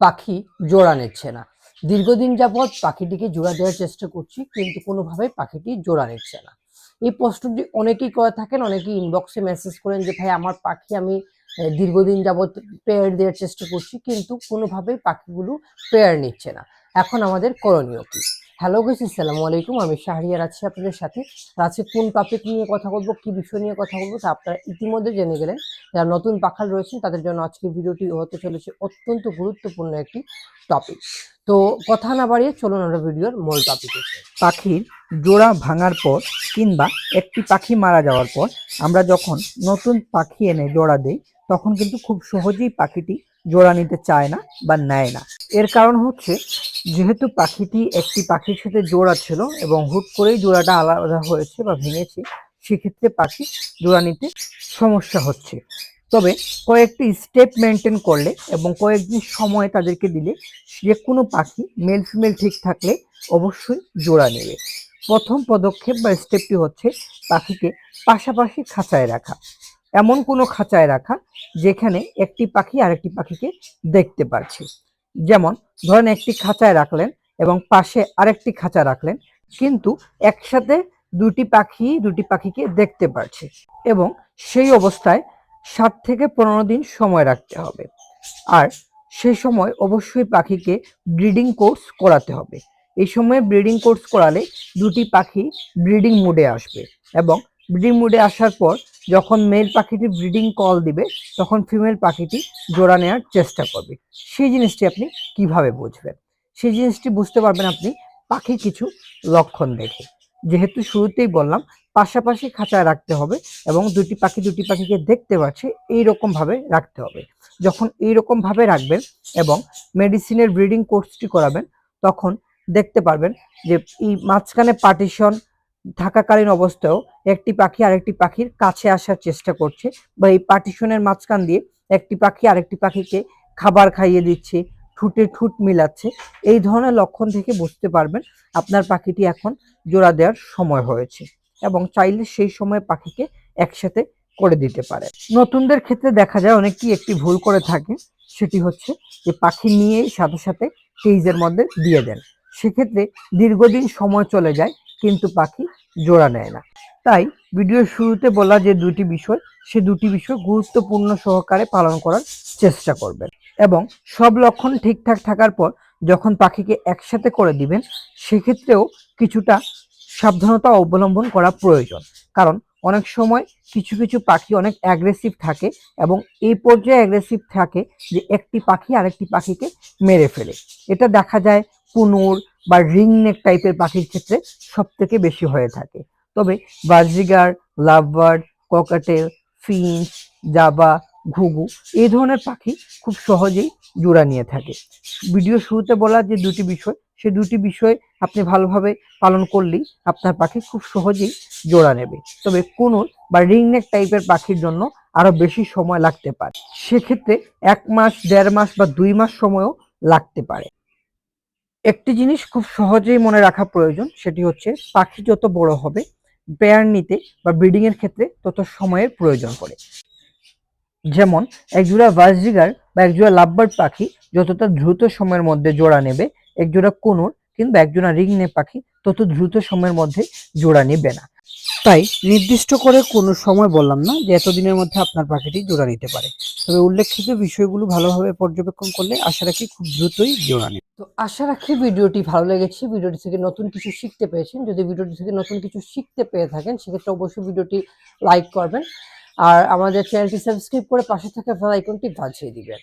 পাখি জোড়া নিচ্ছে না। দীর্ঘদিন যাবৎ পাখিটিকে জোড়া দেওয়ার চেষ্টা করছি, কিন্তু কোনোভাবেই পাখিটি জোড়া নিচ্ছে না। এই প্রশ্নটি অনেকেই করে থাকেন, অনেকেই ইনবক্সে মেসেজ করেন যে, ভাই, আমার পাখি আমি দীর্ঘদিন যাবৎ পেয়ার দেওয়ার চেষ্টা করছি, কিন্তু কোনোভাবেই পাখিগুলো পেয়ার নিচ্ছে না। এখন আমাদের করণীয় কি? হ্যালো গাইস আসসালামু আলাইকুম। আমি শাহরিয়ার আছি আপনাদের সাথে। আজকে কোন টপিক নিয়ে কথা বলব, কি বিষয় নিয়ে কথা বলব, তা আপনারা ইতিমধ্যে জেনে গেলেন। যারা নতুন পাখাল রয়েছেন, তাদের জন্য আজকে ভিডিওটি হতে চলেছে অত্যন্ত গুরুত্বপূর্ণ একটি টপিক তো কথা না বাড়িয়ে চলুন আমরা ভিডিওর মূল টপিকে পাখির জোড়া ভাঙার পর কিংবা একটি পাখি মারা যাওয়ার পর আমরা যখন নতুন পাখি এনে জোড়া দেই তখন কিন্তু খুব সহজেই পাখিটি জোড়া নিতে চায় না বা নেয় না। এর কারণ হচ্ছে, যেহেতু পাখিটি একটি পাখির সাথে জোড়া ছিল এবং হুট করেই জোড়াটা আলাদা হয়েছে বা ভেঙেছে, সেক্ষেত্রে পাখি জোড়া নিতে সমস্যা হচ্ছে। তবে কয়েকটি স্টেপ মেনটেন করলে এবং কয়েকদিন সময় তাদেরকে দিলে, যে কোনো পাখি মেল ফিমেল ঠিক থাকলে অবশ্যই জোড়া নেবে। প্রথম পদক্ষেপ বা স্টেপটি হচ্ছে পাখিকে পাশাপাশি খাঁচায় রাখা। এমন কোনো খাঁচায় রাখা যেখানে একটি পাখি আরেকটি পাখিকে দেখতে পারছে। যেমন, ধরেন একটি খাঁচায় রাখলেন এবং পাশে আরেকটি খাঁচা রাখলেন, কিন্তু একসাথে দুটি পাখি, দুটি পাখিকে দেখতে পারছে এবং সেই অবস্থায় সাত থেকে পনেরো দিন সময় রাখতে হবে। আর সেই সময় অবশ্যই পাখিকে ব্রিডিং কোর্স করাতে হবে। এই সময় ব্রিডিং কোর্স করালে দুটি পাখি ব্রিডিং মুডে আসবে এবং ব্রিডিং মুডে আসার পর যখন মেল পাখিটি ব্রিডিং কল দিবে, তখন ফিমেল পাখিটি জোড়া নেওয়ার চেষ্টা করবে। সেই জিনিসটি আপনি কীভাবে বুঝবেন? সেই জিনিসটি বুঝতে পারবেন আপনি পাখি কিছু লক্ষণ দেখে। যেহেতু শুরুতেই বললাম, পাশাপাশি খাঁচায় রাখতে হবে এবং দুটি পাখি দুটি পাখিকে দেখতে পাচ্ছে এইরকম ভাবে রাখতে হবে। যখন এইরকম ভাবে রাখবেন এবং মেডিসিনের ব্রিডিং কোর্সটি করাবেন, তখন দেখতে পারবেন যে এই মাঝখানে পার্টিশন থাকাকালীন অবস্থায়ও একটি পাখি আরেকটি পাখির কাছে আসার চেষ্টা করছে বা এই পার্টিশনের মাঝখান দিয়ে একটি পাখি আরেকটি পাখিকে খাবার খাইয়ে দিচ্ছে, ঠুটে ঠুট মিলাচ্ছে। এই ধরনের লক্ষণ থেকে বুঝতে পারবেন আপনার পাখিটি এখন জোড়া দেওয়ার সময় হয়েছে এবং চাইলে সেই সময় পাখিকে একসাথে করে দিতে পারে। নতুনদের ক্ষেত্রে দেখা যায় অনেকেই একটি ভুল করে থাকে, সেটি হচ্ছে যে পাখি নিয়ে সাথে সাথে কেইজের মধ্যে দিয়ে দেন। সেক্ষেত্রে দীর্ঘদিন সময় চলে যায়, কিন্তু পাখি জোড়া নেয় না। তাই ভিডিওর শুরুতে বলা যে দুটি বিষয়, সে দুটি বিষয় গুরুত্বপূর্ণ সহকারে পালন করার চেষ্টা করবেন এবং সব লক্ষণ ঠিকঠাক থাকার পর যখন পাখিকে একসাথে করে দিবেন, সেক্ষেত্রেও কিছুটা সাবধানতা অবলম্বন করা প্রয়োজন। কারণ অনেক সময় কিছু কিছু পাখি অনেক অ্যাগ্রেসিভ থাকে এবং এই পর্যায়ে অ্যাগ্রেসিভ থাকে যে একটি পাখি আরেকটি পাখিকে মেরে ফেলে। এটা দেখা যায় কুনুর বা রিং নেক টাইপের পাখির ক্ষেত্রে সব থেকে বেশি হয়ে থাকে। তবে বাজিগার, লাভবার্ড, ককাটেল, ফিঞ্চ, জাবা, ঘুঘু এই ধরনের পাখি খুব সহজেই জোড়া নিয়ে থাকে। ভিডিও শুরুতে বলা যে দুটি বিষয়, সে দুটি বিষয় আপনি ভালোভাবে পালন করলেই আপনার পাখি খুব সহজেই জোড়া নেবে। তবে কোনো বা রিংনেক টাইপের পাখির জন্য আরও বেশি সময় লাগতে পারে। সেক্ষেত্রে এক মাস, দেড় মাস বা দুই মাস সময়ও লাগতে পারে। একটি জিনিস খুব সহজেই মনে রাখা প্রয়োজন, সেটি হচ্ছে পাখি যত বড় হবে পেয়ার নিতে বা ব্রিডিং এর ক্ষেত্রে তত সময়ের প্রয়োজন পড়ে। যেমন, একজোড়া ভার্জিগার বা একজোড়া লাভবার্ড পাখি যতটা দ্রুত সময়ের মধ্যে জোড়া নেবে, একজোড়া কোনুর কিংবা একজোড়া রিংনে পাখি তত দ্রুত সময়ের মধ্যে জোড়া নেবে না। তাই নির্দিষ্ট করে কোনো সময় বললাম না যে এতদিনের মধ্যে আপনার পাখিটি জোড়া নিতে পারে। তবে উল্লেখিত বিষয়গুলো ভালোভাবে পর্যবেক্ষণ করলে আশা রাখি খুব দ্রুতই জোড়া নেবে। তো আশা রাখি ভিডিওটি ভালো লেগেছে। ভিডিওটি থেকে নতুন কিছু শিখতে পেয়েছেন। যদি ভিডিওটি থেকে নতুন কিছু শিখতে পেয়ে থাকেন, সেক্ষেত্রে অবশ্যই ভিডিওটি লাইক করবেন আর আমাদের চ্যানেলটি সাবস্ক্রাইব করে পাশে থাকা বেল আইকনটি বাজিয়ে দিবেন।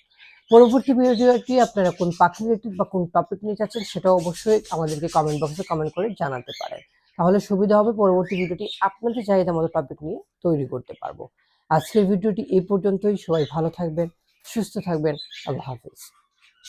পরবর্তী ভিডিওটি আপনারা কোন পাখি রিলেটেড বা কোন টপিক নিয়ে চাচ্ছেন, সেটাও অবশ্যই আমাদেরকে কমেন্ট বক্সে কমেন্ট করে জানাতে পারেন। তাহলে সুবিধা হবে পরবর্তী ভিডিওটি আপনাদের চাহিদা মতো টপিক নিয়ে তৈরি করতে পারব। আজকের ভিডিওটি এই পর্যন্তই। সবাই ভালো থাকবেন, সুস্থ থাকবেন। আল্লাহ হাফিজ।